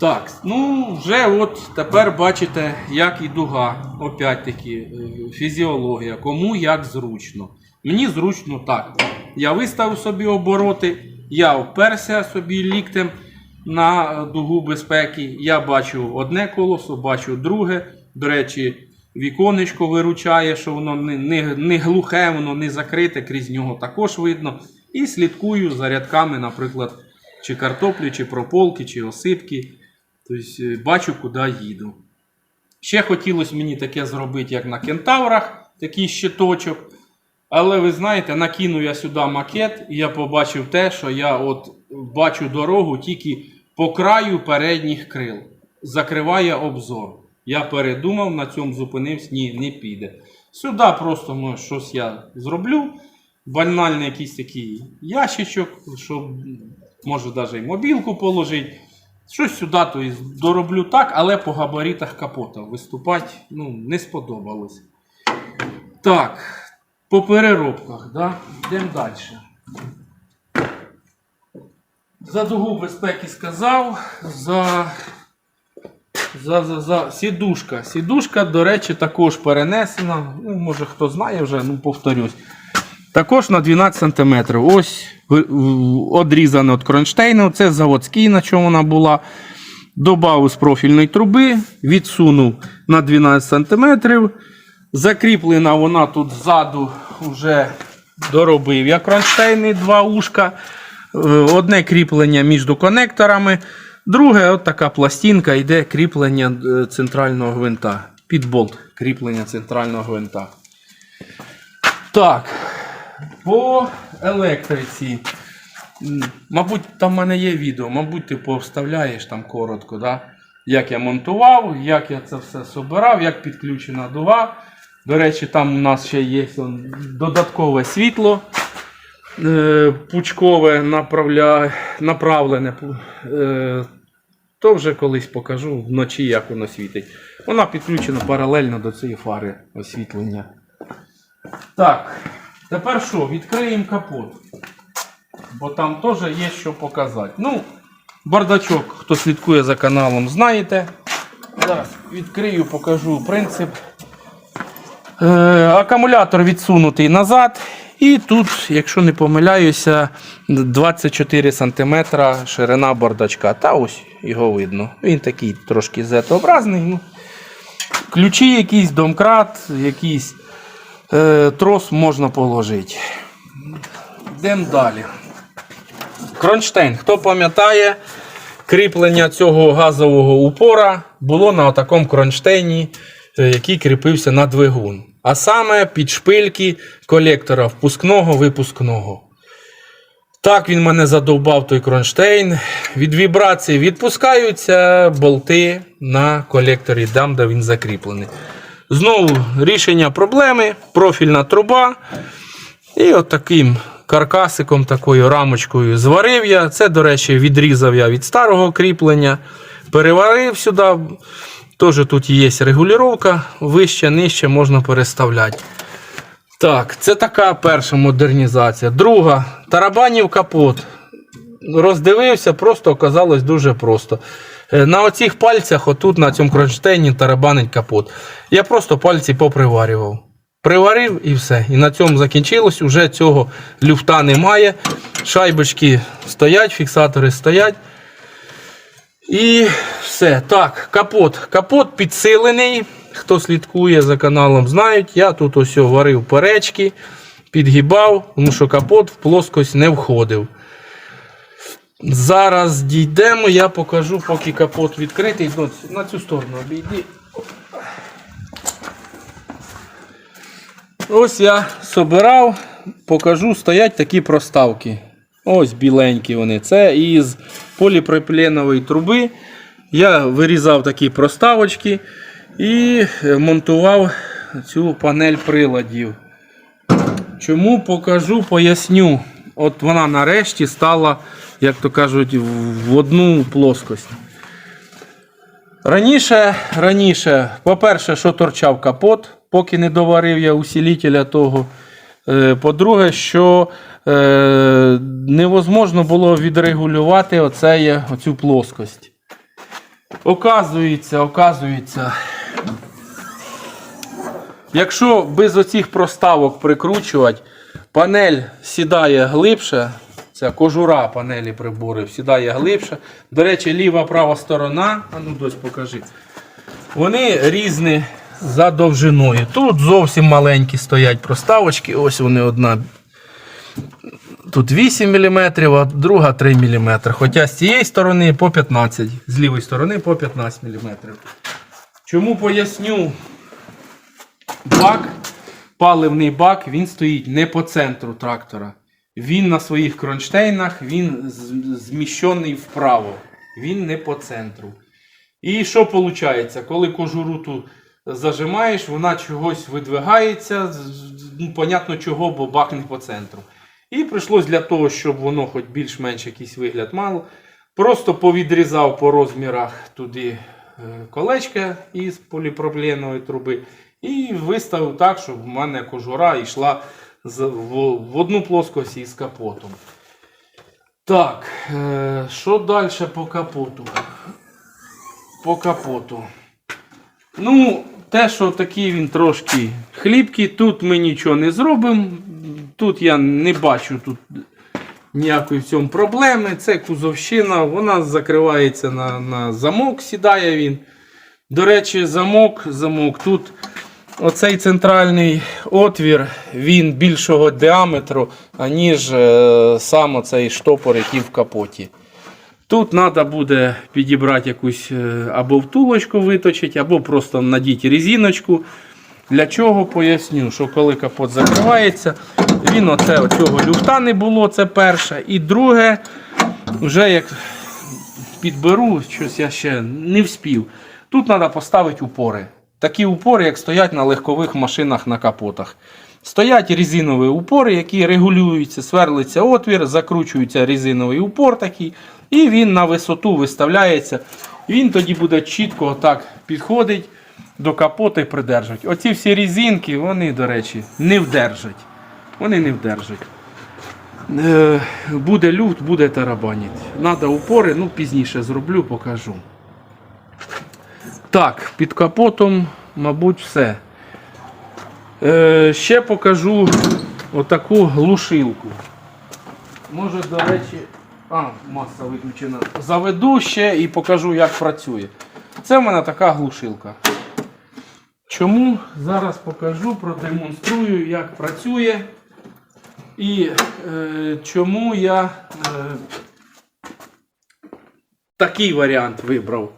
Так, ну вже от тепер бачите, як і дуга. Опять-таки, е, фізіологія. Кому як зручно. Мені зручно так. Я виставив собі обороти, я вперся собі ліктем на дугу безпеки. Я бачу одне колесо, бачу друге. До речі, віконечко виручає, що воно не, не, не глухе, воно не закрите, крізь нього також видно. І слідкую за рядками, наприклад, чи картоплі, чи прополки, чи осипки. Тобто е, бачу, куди їду. Ще хотілося мені таке зробити, як на кентаврах, такий щиточок. Але ви знаєте, накинув я сюди макет, і я побачив те, що я от бачу дорогу тільки по краю передніх крил. Закриває обзор. Я передумав, на цьому зупинився, ні, не піде. Сюди просто ну, щось я зроблю. Банальний якийсь такий ящичок, щоб може навіть і мобілку положити. Щось сюди то є дороблю так, але по габаритах капота виступати ну, не сподобалось. Так, по переробках, да? йдемо далі. За дугу безпеки сказав, за, за, за, за сідушка. Сідушка, до речі, також перенесена. Ну, може хто знає вже, ну повторюсь. Також на 12 см. Ось в- одрізано від кронштейну. Це заводський, на чому вона була. Добавив з профільної труби, відсунув на 12 см. Закріплена вона тут ззаду вже доробив я кронштейни, два ушка. Е, Одне кріплення між конекторами. Друге, от така пластинка, йде кріплення е, центрального гвинта. Під болт кріплення центрального гвинта. Так, по електриці. Мабуть, там в мене є відео, мабуть, ти повставляєш там коротко, да? як я монтував, як я це все собирав, як підключена дуга. До речі, там у нас ще є додаткове світло е, пучкове направля... направлене. Е, то вже колись покажу вночі, як воно світить. Вона підключена паралельно до цієї фари освітлення. Так, тепер що? Відкриємо капот. Бо там теж є що показати. Ну, бардачок, хто слідкує за каналом, знаєте. Зараз відкрию, покажу принцип. Е, акумулятор відсунутий назад. І тут, якщо не помиляюся, 24 см ширина бардачка. Та ось його видно. Він такий трошки зетообразний. Ну. Ключі якийсь, домкрат, якийсь е, трос можна положити. Йдемо далі. Кронштейн. Хто пам'ятає, кріплення цього газового упора було на такому кронштейні, е, який кріпився на двигун. А саме під шпильки колектора впускного випускного. Так він мене задовбав той кронштейн. Від вібрації відпускаються болти на колекторі, там, де він закріплений. Знову рішення проблеми, профільна труба. І от таким каркасиком, такою рамочкою зварив я. Це, до речі, відрізав я від старого кріплення. Переварив сюди. Теж тут є регулювання, вище, нижче можна переставляти. Так, це така перша модернізація. Друга, тарабанів капот. Роздивився, просто оказалось дуже просто. Е, На оцих пальцях, отут на цьому кронштейні тарабанить капот. Я просто пальці поприварював. Приварив і все. І на цьому закінчилось. Уже цього люфта немає. Шайбочки стоять, фіксатори стоять. І все. Так, капот. Капот підсилений. Хто слідкує за каналом, знають. Я тут ось варив перечки, підгибав, тому що капот в плоскость не входив. Зараз дійдемо, я покажу, поки капот відкритий. Ну, На цю сторону обійди. Ось я собирав, покажу, стоять такі проставки. Ось біленькі вони. Це із поліпропіленової труби. Я вирізав такі проставочки і е, монтував цю панель приладів. Чому покажу, поясню. От вона нарешті стала, як то кажуть, в одну плоскость. Раніше, раніше, по-перше, що торчав капот, поки не доварив я усилителя того. Е, По-друге, що е, невозможно було відрегулювати оце, оцю плоскость. Оказується, оказується. Якщо без оцих проставок прикручувати, панель сідає глибше. Ця кожура панелі приборів сідає глибше. До речі, ліва права сторона, а ну дось покажи. Вони різні за довжиною. Тут зовсім маленькі стоять проставочки. Ось вони одна. Тут 8 мм, а друга 3 мм. Хоча з цієї сторони по 15, з лівої сторони по 15 мм. Чому поясню? Бак, паливний бак, він стоїть не по центру трактора. Він на своїх кронштейнах, він зміщений вправо. Він не по центру. І що виходить? Коли кожуру ту зажимаєш, вона чогось видвигається, ну, понятно чого, бо бак не по центру. І прийшлось для того, щоб воно хоч більш-менш якийсь вигляд мало. Просто повідрізав по розмірах туди е, колечка із поліпропленої труби. І виставив так, щоб в мене кожура йшла в, одну плоскость із капотом. Так, е, що далі по капоту? По капоту. Ну, те, що такий він трошки хлібкий, тут ми нічого не зробимо. Тут я не бачу тут ніякої в цьому проблеми. Це кузовщина, вона закривається на, на замок, сідає він. До речі, замок, замок тут. Оцей центральний отвір, він більшого діаметру, аніж е, сам оцей штопор, який в капоті. Тут треба буде підібрати якусь е, або втулочку виточити, або просто надіти резиночку. Для чого поясню, що коли капот закривається, він оце цього люфта не було, це перше. І друге, вже як підберу, щось я ще не вспів. Тут треба поставити упори. Такі упори, як стоять на легкових машинах на капотах. Стоять резинові упори, які регулюються, сверлиться отвір, закручується резиновий упор такий, і він на висоту виставляється. Він тоді буде чітко отак підходить до капота і придержать. Оці всі резинки, вони, до речі, не вдержать. Вони не вдержать. Е, Буде люфт, буде тарабанить. Надо упори, ну пізніше зроблю, покажу. Так, під капотом, мабуть, все. Е, ще покажу отаку глушилку. Може, до речі, а, маса виключена. Заведу ще і покажу, як працює. Це в мене така глушилка. Чому? Зараз покажу, продемонструю, як працює. І е, чому я е, такий варіант вибрав.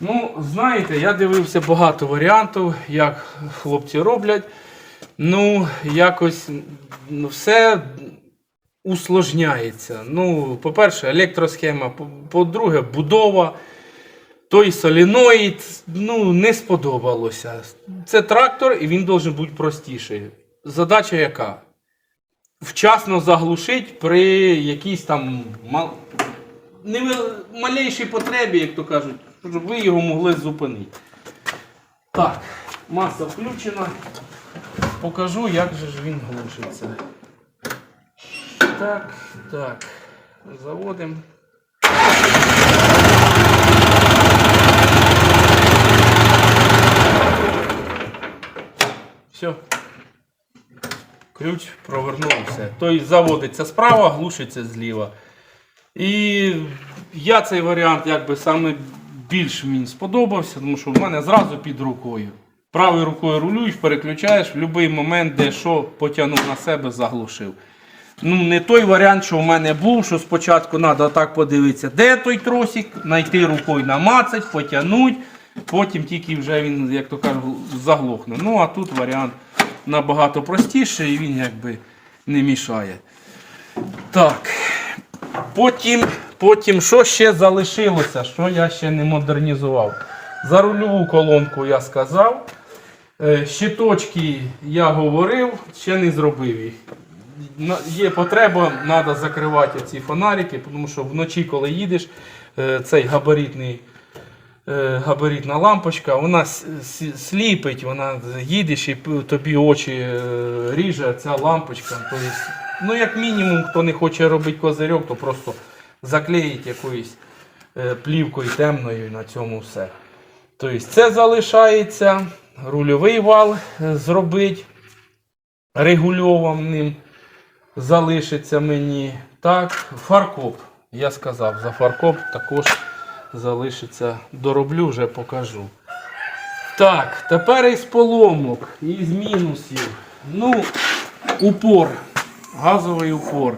Ну, знаєте, я дивився багато варіантів, як хлопці роблять. Ну, якось ну, все усложняється. Ну, по-перше, електросхема, по- по-друге, будова. Той соліноїд ну, не сподобалося. Це трактор і він має бути простіший. Задача яка? Вчасно заглушити при якійсь там мал... малейшій потребі, як то кажуть, щоб ви його могли зупинити. Так, маса включена. Покажу, як же ж він глушиться. Так, так. Заводимо. Все. Ключ провернув все. Той заводиться справа, глушиться зліва. І я цей варіант якби саме більш мені сподобався, тому що в мене зразу під рукою. Правою рукою рулюєш, переключаєш в будь-який момент, де що потягнув на себе, заглушив. Ну, не той варіант, що в мене був, що спочатку треба так подивитися, де той тросик, знайти рукою намацать, потягнути, потім тільки вже він, як то кажуть, заглохне. Ну, а тут варіант набагато простіший і він якби не мішає. Так. Потім, потім, що ще залишилося, що я ще не модернізував. За рульову колонку я сказав. Е, Щиточки я говорив, ще не зробив їх. Є потреба, треба закривати ці фонарики, тому що вночі, коли їдеш, е, цей габаритний, е, габаритна лампочка, вона сліпить, вона їдеш і тобі очі ріже ця лампочка. Тобто, ну, як мінімум, хто не хоче робити козирьок, то просто заклеїть якоюсь е, плівкою темною на цьому все. Тобто це залишається, рульовий вал е, зробить регульованим залишиться мені. Так, фаркоп. Я сказав, за фаркоп також залишиться. Дороблю, вже покажу. Так, тепер із поломок, із мінусів. Ну, упор. Газовий упор.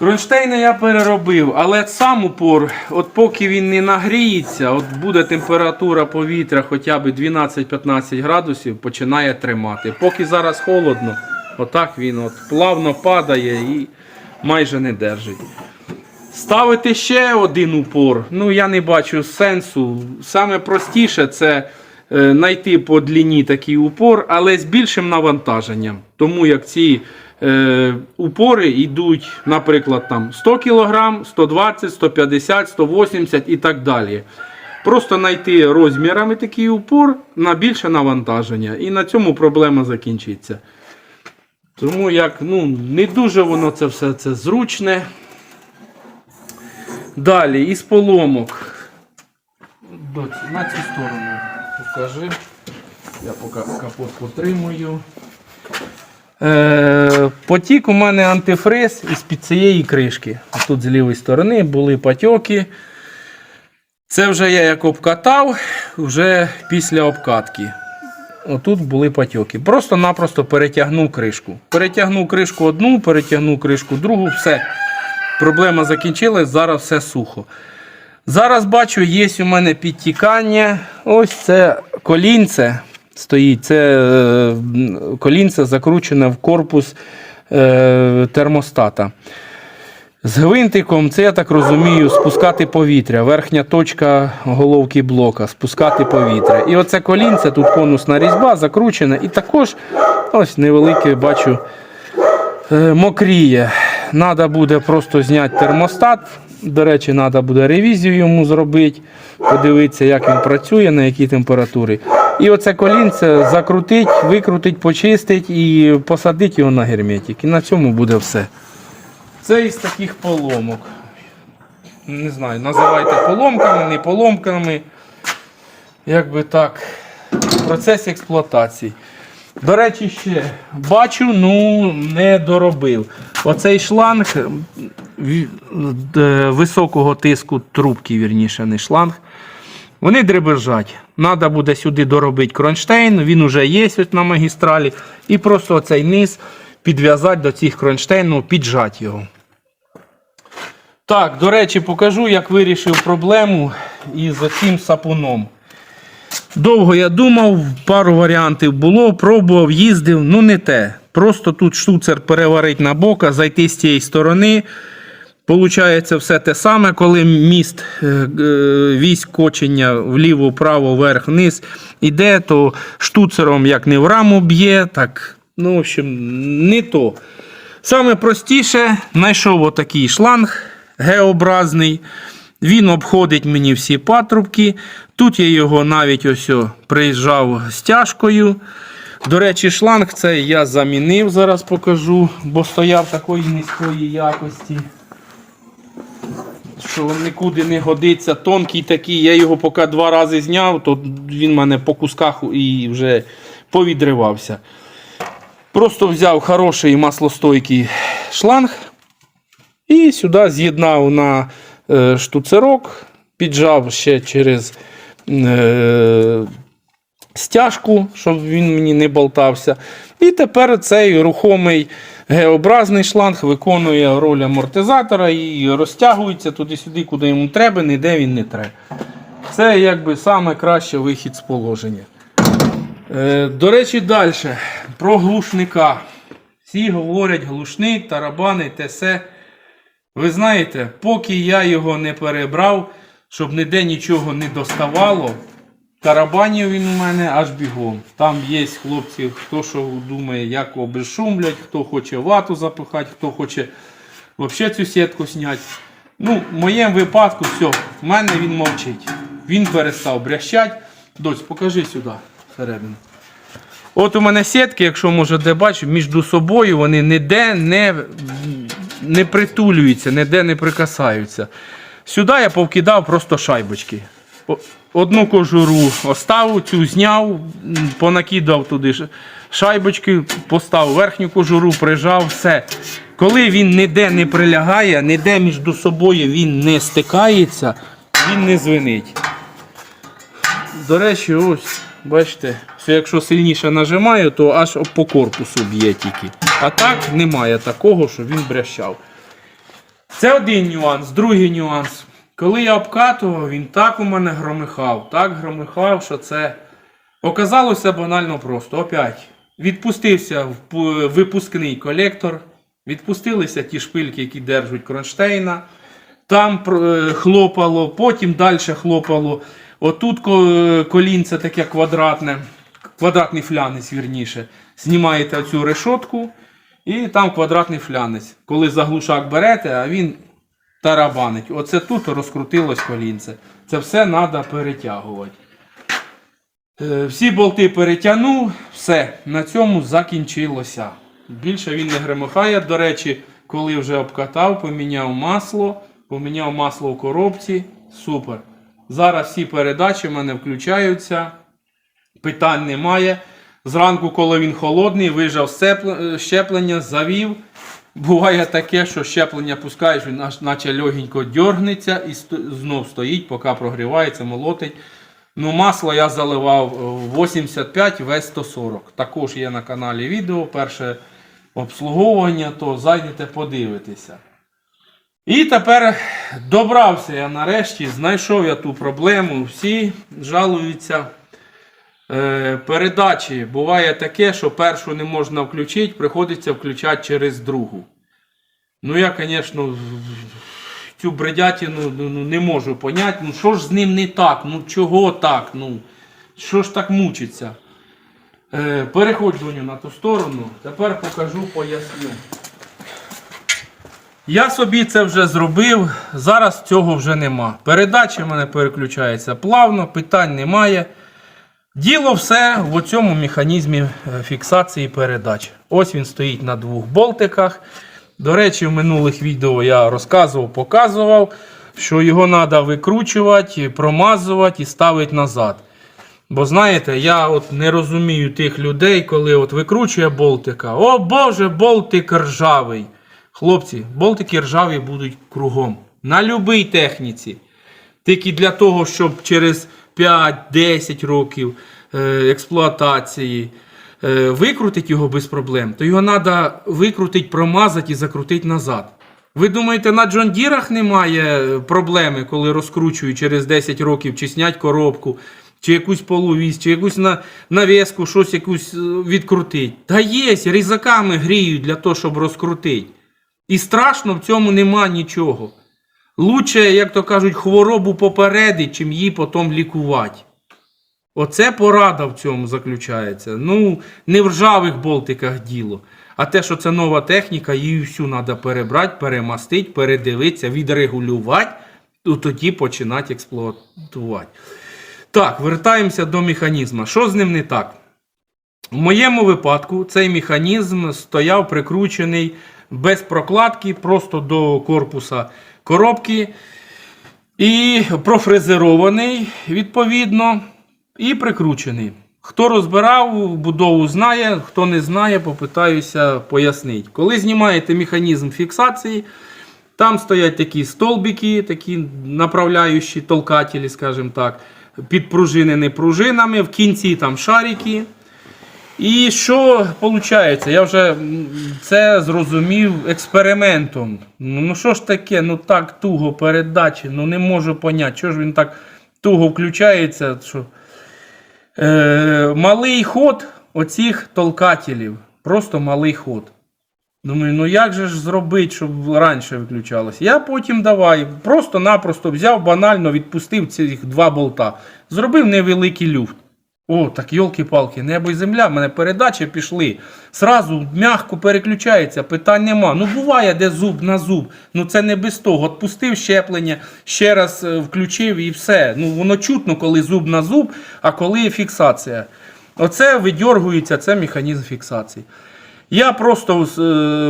Кронштейни я переробив, але сам упор, от поки він не нагріється, от буде температура повітря хоча б 12-15 градусів, починає тримати. Поки зараз холодно, отак він от плавно падає і майже не держить. Ставити ще один упор, ну я не бачу сенсу. Саме простіше це е, знайти по длині такий упор, але з більшим навантаженням. Тому як ці е, упори йдуть, наприклад, там 100 кг, 120, 150, 180 і так далі. Просто знайти розмірами такий упор на більше навантаження. І на цьому проблема закінчиться. Тому як ну, не дуже воно це все це зручне. Далі, із поломок. На цю сторону покажи. Я поки капот потримую. Е, потік у мене антифриз із під цієї кришки. Тут з лівої сторони були патьоки. Це вже я як обкатав, вже після обкатки. Отут були патьоки. Просто-напросто перетягнув кришку. Перетягнув кришку одну, перетягнув кришку другу, все. Проблема закінчилась, зараз все сухо. Зараз бачу, є у мене підтікання. Ось це колінце стоїть. Це е, колінце закручене в корпус е, термостата. З гвинтиком, це я так розумію, спускати повітря. Верхня точка головки блока, спускати повітря. І оце колінце, тут конусна різьба закручена. І також ось невелике бачу е, мокріє. Треба буде просто зняти термостат. До речі, треба буде ревізію йому зробити, подивитися, як він працює, на якій температурі. І оце колінце закрутить, викрутить, почистить і посадить його на герметик. І на цьому буде все. Це із таких поломок. Не знаю, називайте поломками, не поломками. Як би так. Процес експлуатації. До речі, ще бачу, ну не доробив. Оцей шланг високого тиску трубки, вірніше, не шланг. Вони дребержать. Треба буде сюди доробити кронштейн, він вже є на магістралі. І просто оцей низ підв'язати до цих кронштейнів, піджати його. Так, до речі, покажу, як вирішив проблему із цим сапуном. Довго я думав, пару варіантів було, пробував, їздив, ну не те. Просто тут штуцер переварить на бока, зайти з цієї сторони. Получається все те саме, коли міст е, е, вісь кочення вліво, вправо, вверх, вниз іде, то штуцером як не в раму б'є, так, ну, в общем, не то. Саме простіше, знайшов отакий шланг Г-образний. Він обходить мені всі патрубки. Тут я його навіть ось приїжджав стяжкою. До речі, шланг цей я замінив, зараз покажу, бо стояв такої низької якості. Що нікуди не годиться, тонкий такий, я його поки два рази зняв, то він в мене по кусках і вже повідривався. Просто взяв хороший маслостойкий шланг і сюди з'єднав на е, штуцерок, піджав ще через е, стяжку, щоб він мені не болтався. І тепер цей рухомий Г-образний шланг виконує роль амортизатора і розтягується туди-сюди, куди йому треба, ніде він не треба. Це якби саме краще вихід з положення. Е, до речі, далі про глушника. Всі говорять глушник, тарабани, те все. Ви знаєте, поки я його не перебрав, щоб ніде нічого не доставало, тарабанів він у мене аж бігом. Там є хлопці, хто що думає, як обезшумлять, хто хоче вату запихати, хто хоче взагалі цю сітку зняти. Ну, в моєму випадку все, в мене він мовчить. Він перестав брящати. Дось, покажи сюди всередину. От у мене сітки, якщо може де бачу, між собою вони ніде не, не притулюються, ніде не прикасаються. Сюди я повкидав просто шайбочки. Одну кожуру оставив, цю зняв, понакидав туди шайбочки, поставив верхню кожуру, прижав, все. Коли він ніде не прилягає, ніде між собою він не стикається, він не звенить. До речі, ось, бачите, що якщо сильніше нажимаю, то аж по корпусу б'є тільки. А так немає такого, що він брящав. Це один нюанс. Другий нюанс. Коли я обкатував, він так у мене громихав, так громихав, що це оказалося банально просто. Опять. Відпустився випускний колектор, відпустилися ті шпильки, які держать кронштейна. Там е, хлопало, потім далі хлопало. Отут колінце таке квадратне, квадратний флянець, вірніше. Знімаєте цю решотку, і там квадратний флянець. Коли заглушак берете, а він тарабанить. Оце тут розкрутилось колінце. Це все треба перетягувати. Е, Всі болти перетягнув, все, на цьому закінчилося. Більше він не гремихає. До речі, коли вже обкатав, поміняв масло, поміняв масло в коробці. Супер. Зараз всі передачі в мене включаються. Питань немає. Зранку, коли він холодний, вижав е, щеплення, завів. Буває таке, що щеплення пускаєш, він наче легенько дьоргнеться і знов стоїть, поки прогрівається, молотить. Ну, масло я заливав е, 85, весь 140. Також є на каналі відео. Перше обслуговування, то зайдете подивитися. І тепер добрався я нарешті, знайшов я ту проблему. Всі жалуються. Е, передачі буває таке, що першу не можна включити, приходиться включати через другу. Ну, я, звісно, цю бредятину ну, ну, не можу поняти. Ну, що ж з ним не так? Ну, чого так? Ну, що ж так мучиться? Е, переходь на ту сторону. Тепер покажу, поясню. Я собі це вже зробив, зараз цього вже нема. Передача в мене переключається плавно, питань немає. Діло все в цьому механізмі е, фіксації передач. Ось він стоїть на двох болтиках. До речі, в минулих відео я розказував, показував, що його треба викручувати, промазувати і ставити назад. Бо знаєте, я от не розумію тих людей, коли от викручує болтика. О Боже, болтик ржавий. Хлопці, болтики ржаві будуть кругом. На любій техніці. Тільки для того, щоб через 5-10 років е, експлуатації е, викрутити його без проблем, то його треба викрутити, промазати і закрутити назад. Ви думаєте, на Джон Дірах немає проблеми, коли розкручують через 10 років, чи снять коробку, чи якусь полувісь, чи якусь на, навіску, щось якусь е, відкрутить? Та є, різаками гріють для того, щоб розкрутити. І страшно в цьому нема нічого. Лучше, як то кажуть, хворобу попередить, чим її потім лікувати. Оце порада в цьому заключається. Ну, не в ржавих болтиках діло. А те, що це нова техніка, її всю треба перебрати, перемастити, передивитися, відрегулювати, то тоді починати експлуатувати. Так, вертаємося до механізму. Що з ним не так? В моєму випадку цей механізм стояв прикручений без прокладки, просто до корпуса коробки. І профрезерований, відповідно, і прикручений. Хто розбирав будову знає, хто не знає, попитаюся пояснити. Коли знімаєте механізм фіксації, там стоять такі столбики, такі направляючі толкателі, скажімо так, підпружинені пружинами, в кінці там шарики. І що виходить? Я вже це зрозумів експериментом. Ну ну що ж таке, ну так туго передачі, ну не можу поняти, що ж він так туго включається. Що... Е, малий ход оцих толкателів. Просто малий ход. Думаю, ну як же ж зробити, щоб раніше виключалося? Я потім давай, просто-напросто взяв, банально відпустив цих два болта. Зробив невеликий люфт. О, так йолки-палки, небо і земля, в мене передачі пішли. Сразу м'яко переключається, питань нема. Ну буває, де зуб на зуб. Ну це не без того. Отпустив щеплення, ще раз е, включив і все. Ну воно чутно, коли зуб на зуб, а коли фіксація. Оце видьоргується, це механізм фіксації. Я просто е,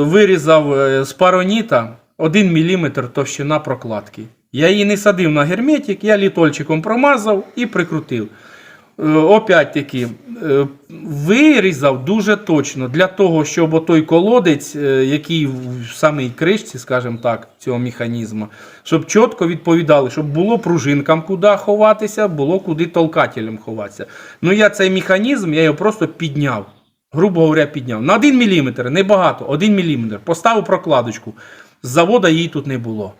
вирізав е, з пароніта 1 мм товщина прокладки. Я її не садив на герметик, я літольчиком промазав і прикрутив. Е, Опять-таки, е, вирізав дуже точно для того, щоб отой колодець, е, який в самій кришці, скажімо так, цього механізму, щоб чітко відповідали, щоб було пружинкам куди ховатися, було куди толкателем ховатися. Ну я цей механізм, я його просто підняв. Грубо говоря, підняв. На 1 мм, небагато, 1 мм. Поставив прокладочку. З завода її тут не було.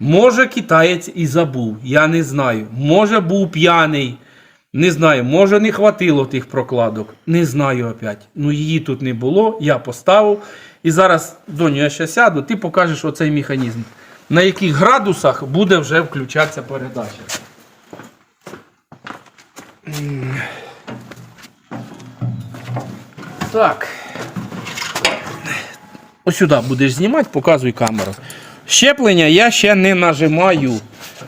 Може, китаєць і забув, я не знаю. Може, був п'яний. Не знаю, може не хватило тих прокладок. Не знаю опять. Ну її тут не було, я поставив. І зараз, доню, я ще сяду, ти покажеш оцей механізм. На яких градусах буде вже включатися передача. Так. Ось сюди будеш знімати, показуй камеру. Щеплення я ще не нажимаю.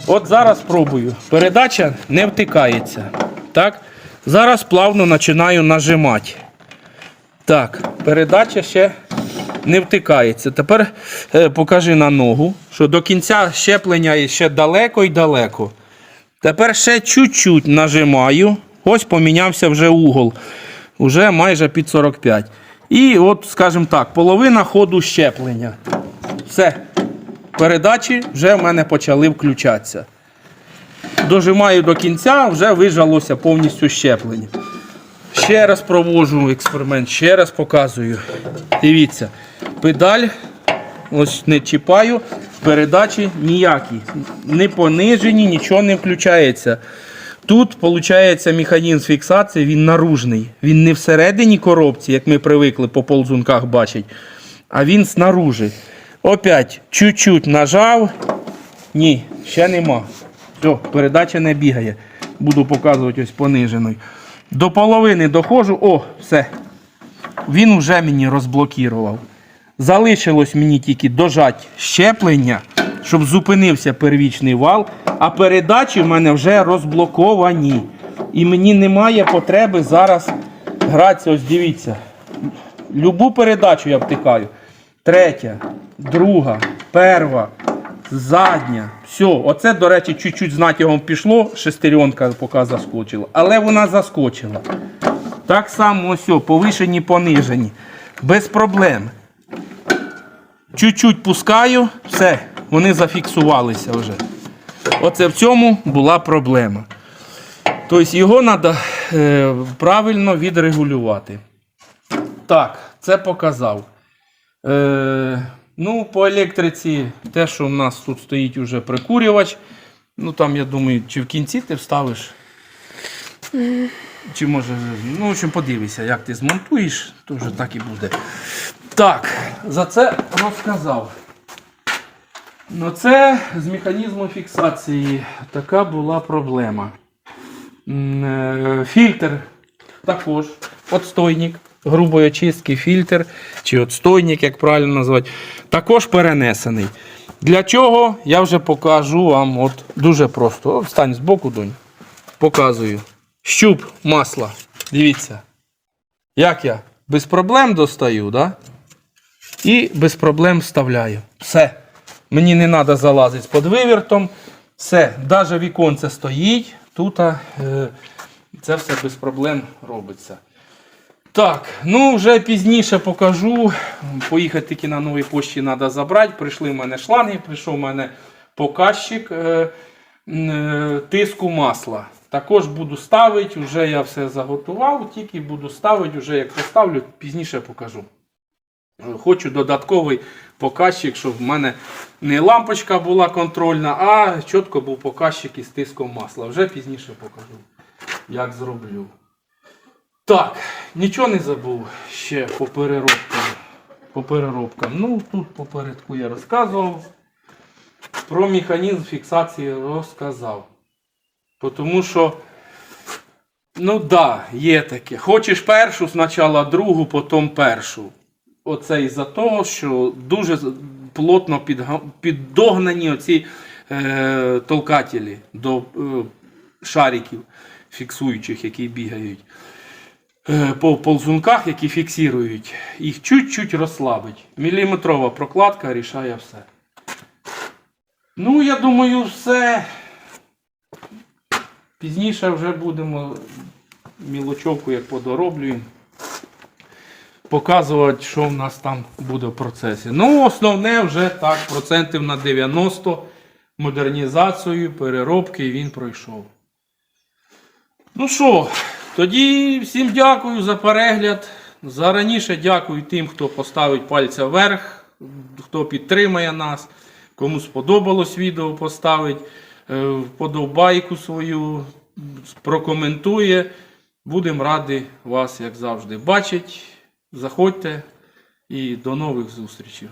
От зараз пробую. Передача не втикається. Так? Зараз плавно починаю нажимати. Так, передача ще не втикається. Тепер е, покажи на ногу, що до кінця щеплення ще далеко і далеко. Тепер ще чуть-чуть нажимаю. Ось помінявся вже угол. Уже майже під 45. І от, скажімо так, половина ходу щеплення. Все. Передачі вже в мене почали включатися. Дожимаю до кінця, вже вижалося повністю щеплення. Ще раз проводжу експеримент, ще раз показую. Дивіться, педаль, ось не чіпаю, передачі ніякі. Не понижені, нічого не включається. Тут, виходить, механізм фіксації він наружний. Він не всередині коробці, як ми привикли по ползунках бачити, а він снаружи. Опять чуть-чуть нажав. Ні, ще нема. Все, передача не бігає. Буду показувати ось пониженою. До половини доходжу. О, все. Він вже мені розблокував. Залишилось мені тільки дожати щеплення, щоб зупинився первічний вал, а передачі в мене вже розблоковані. І мені немає потреби зараз гратися. Ось дивіться. Любу передачу я втикаю. Третя, друга, перва, задня. Все, оце, до речі, чуть-чуть з натягом пішло, шестеренка поки заскочила. Але вона заскочила. Так само ось, повишені, понижені. Без проблем. Чуть-чуть пускаю, все, вони зафіксувалися вже. Оце в цьому була проблема. Тобто його треба правильно відрегулювати. Так, це показав. Е, ну, по електриці, те, що в нас тут стоїть уже прикурювач. Ну там, я думаю, чи в кінці ти вставиш. Чи може, ну, в общем, подивися, як ти змонтуєш, то вже так і буде. Так, за це розказав. Ну, це з механізму фіксації така була проблема. Е, Фільтр також, отстойник, грубої очистки фільтр, чи отстойник, як правильно назвати, також перенесений. Для чого я вже покажу вам от дуже просто. О, Встань з боку, донь. Показую. Щуп масла. Дивіться. Як я без проблем достаю, да? і без проблем вставляю. Все. Мені не треба залазити під вивертом. Все, навіть віконце стоїть. Тут е, це все без проблем робиться. Так, ну вже пізніше покажу. Поїхати тільки на новій пошті треба забрати. Прийшли в мене шланги, прийшов в мене показчик е, е, тиску масла. Також буду ставити, вже я все заготував, тільки буду ставити, вже як поставлю, пізніше покажу. Хочу додатковий показчик, щоб в мене не лампочка була контрольна, а чітко був показчик із тиском масла. Вже пізніше покажу, як зроблю. Так, нічого не забув ще по переробкам. По переробкам. Ну, тут попередку я розказував. Про механізм фіксації розказав. Тому що, ну да, є таке. Хочеш першу, спочатку другу, потім першу. Оце із-за того, що дуже плотно піддогнані оці е, толкателі до е, шариків фіксуючих, які бігають по ползунках, які фіксують, їх чуть-чуть розслабить. Міліметрова прокладка рішає все. Ну, я думаю, все. Пізніше вже будемо мілочовку, як подороблюємо. Показувати, що в нас там буде в процесі. Ну, основне вже так, процентів на 90 модернізацію, переробки він пройшов. Ну що, тоді всім дякую за перегляд. Зараніше дякую тим, хто поставить пальця вверх, хто підтримає нас, кому сподобалось відео поставить, е, вподобайку свою, прокоментує. Будемо раді вас, як завжди, бачити. Заходьте і до нових зустрічей.